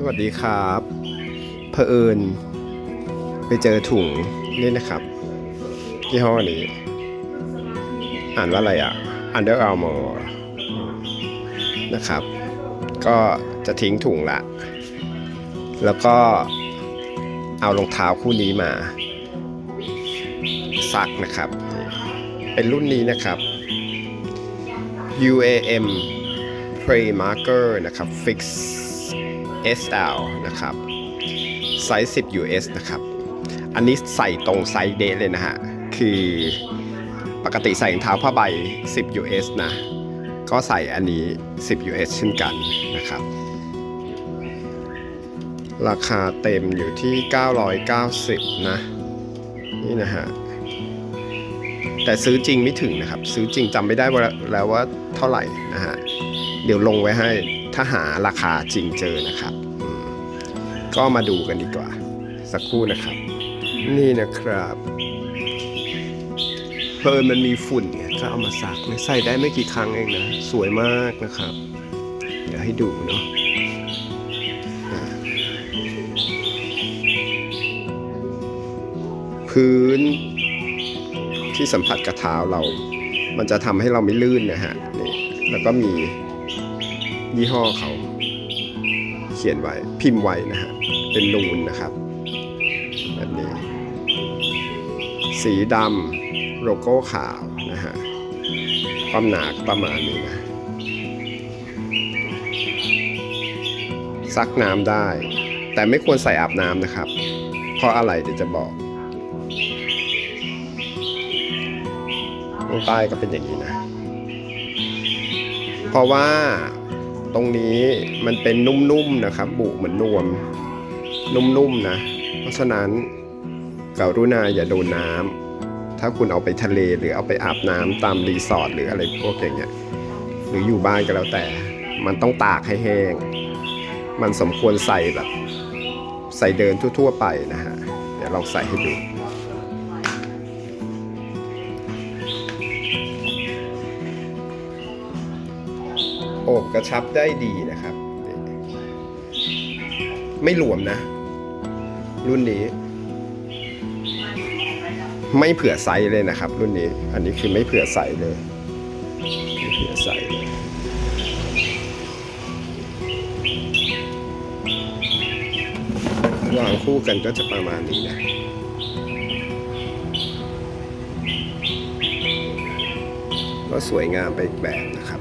สวัสดีครับเผอิญไปเจอถุงนี่นะครับยี่ห้อนี้ อ่านว่าอะไรอะ Under Armour นะครับ ก็จะทิ้งถุงละ แล้วก็เอารองเท้าคู่นี้มา ซักนะครับ เป็นรุ่นนี้นะครับ UAM Pre Marker นะครับ Fix SL นะครับไซส์ 10 US นะครับ อันนี้ใส่ตรงไซส์เดทเลยนะฮะ คือปกติใส่รองเท้าผ้าใบ 10 US นะ ก็ใส่อันนี้ 10 US เช่นกันนะครับ ราคาเต็มอยู่ที่ 990 นะ นี่นะฮะ แต่ซื้อจริงไม่ถึงนะครับ ซื้อจริงจำไม่ได้แล้วว่าเท่าไหร่นะฮะ เดี๋ยวลงไว้ให้ ถ้าหาราคาจริงเจอนะครับ ก็มาดูกันดีกว่า สักครู่นะครับ นี่นะครับเพลินมันมีฝุ่นไงก็เอามาซักใส่ได้ไม่กี่ครั้งเองนะ สวยมากนะครับ เดี๋ยวให้ดูเนาะพื้นที่สัมผัสกับเท้าเรา มันจะทำให้เราไม่ลื่นนะฮะนี่แล้วก็มี ยี่ห้อเขา เขียนไว้พิมพ์ไว้นะฮะ เป็นนูนนะครับแบบนี้ สีดำโลโก้ขาวนะฮะ ความหนาประมาณนี้นะ ซักน้ำได้ แต่ไม่ควรใส่อาบน้ำนะครับ เพราะอะไรเดี๋ยวจะบอกข้างใต้ก็เป็นอย่างนี้นะ เพราะว่า ตรงนี้มันเป็นนุ่มๆนะครับบุเหมือนนวม นุ่มๆนะ เพราะฉะนั้นกรุณาอย่าโดนน้ำถ้าคุณเอาไปทะเลหรือเอาไปอาบน้ำตามรีสอร์ทหรืออะไรพวกอย่างเงี้ยหรืออยู่บ้านก็แล้วแต่ มันต้องตากให้แห้ง มันสมควรใส่แบบ ใส่เดินทั่ว ๆ ไปนะฮะ เดี๋ยวลองใส่ให้ดู อบกระชับได้ดีนะครับ ไม่หลวมนะ รุ่นนี้ ไม่เผื่อไซส์เลยนะครับ รุ่นนี้ อันนี้คือไม่เผื่อไซส์เลยไม่เผื่อไซส์เลยวางคู่กันก็จะประมาณนี้นะก็สวยงามไปอีกแบบนะครับ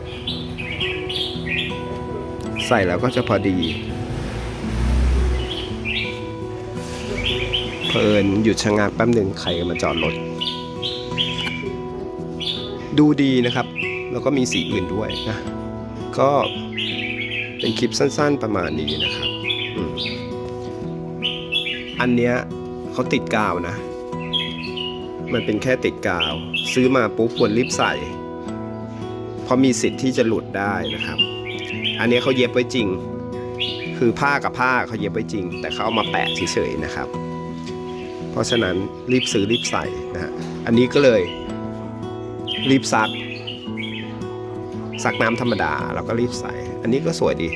ใส่แล้วก็จะพอดี เพลินหยุดชะงักแป๊บหนึ่งใครมาจอดรถ ดูดีนะครับ แล้วก็มีสีอื่นด้วยนะ ก็เป็นคลิปสั้นๆประมาณนี้นะครับออันเนี้ยเขาติดกาวนะ มันเป็นแค่ติดกาว ซื้อมาปุ๊บควรรีบใส่ เพราะมีสิทธิ์ที่จะหลุดได้นะครับ อันนี้เขาเย็บไว้จริง คือผ้ากับผ้าเขาเย็บไว้จริง แต่เขาเอามาแปะเฉยๆนะครับ เพราะฉะนั้นรีบซื้อรีบใส่นะฮะอันนี้ก็เลยรีบซัก ซักน้ำธรรมดาแล้วก็รีบใส่ อันนี้ก็สวยดี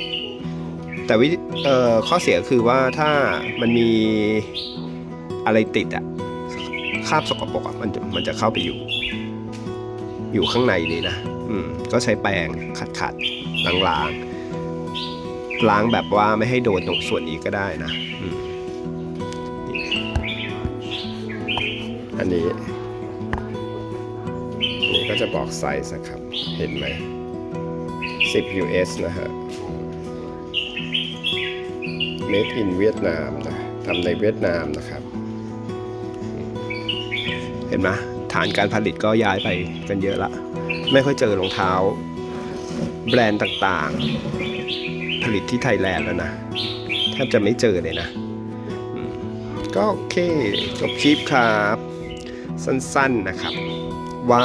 แต่วิออข้อเสียคือว่าถ้ามันมีอะไรติดอะคราบสกปรกอะมันมันจะเข้าไปอยู่ อยู่ข้างในนี้นะ อืม ก็ใช้แปรงขัดขัด ล้างล้างๆล้างแบบว่าไม่ให้โดนตรงส่วนนี้ก็ได้นะอันนี้นี่ก็จะบอกไซส์นะครับ เห็นไหม 10 US นะฮะ Made in เวียดนามนะทำในเวียดนามนะครับ เห็นไหมฐานการผลิตก็ย้ายไปกันเยอะละ ไม่ค่อยเจอรองเท้า แบรนด์ต่างๆ ผลิตที่ไทยแลนด์แล้วนะแทบจะไม่เจอเลยนะ ก็โอเค จบคลิปครับ สั้นๆนะครับ ว่า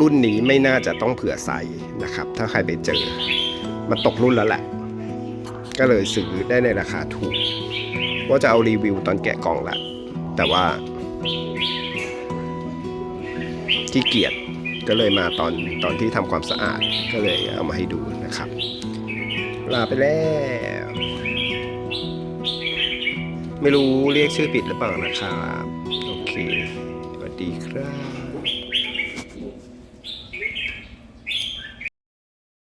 รุ่นนี้ไม่น่าจะต้องเผื่อใส่นะครับ ถ้าใครไปเจอ มันตกรุ่นแล้วแหละ ก็เลยซื้อได้ในราคาถูก ว่าจะเอารีวิวตอนแกะกล่องแหละแต่ว่าขี้เกียจ ก็เลยมาตอนตอนที่ทำความสะอาดก็เลยเอามาให้ดูนะครับ ลาไปแล้ว ไม่รู้เรียกชื่อปิดหรือเปล่านะครับ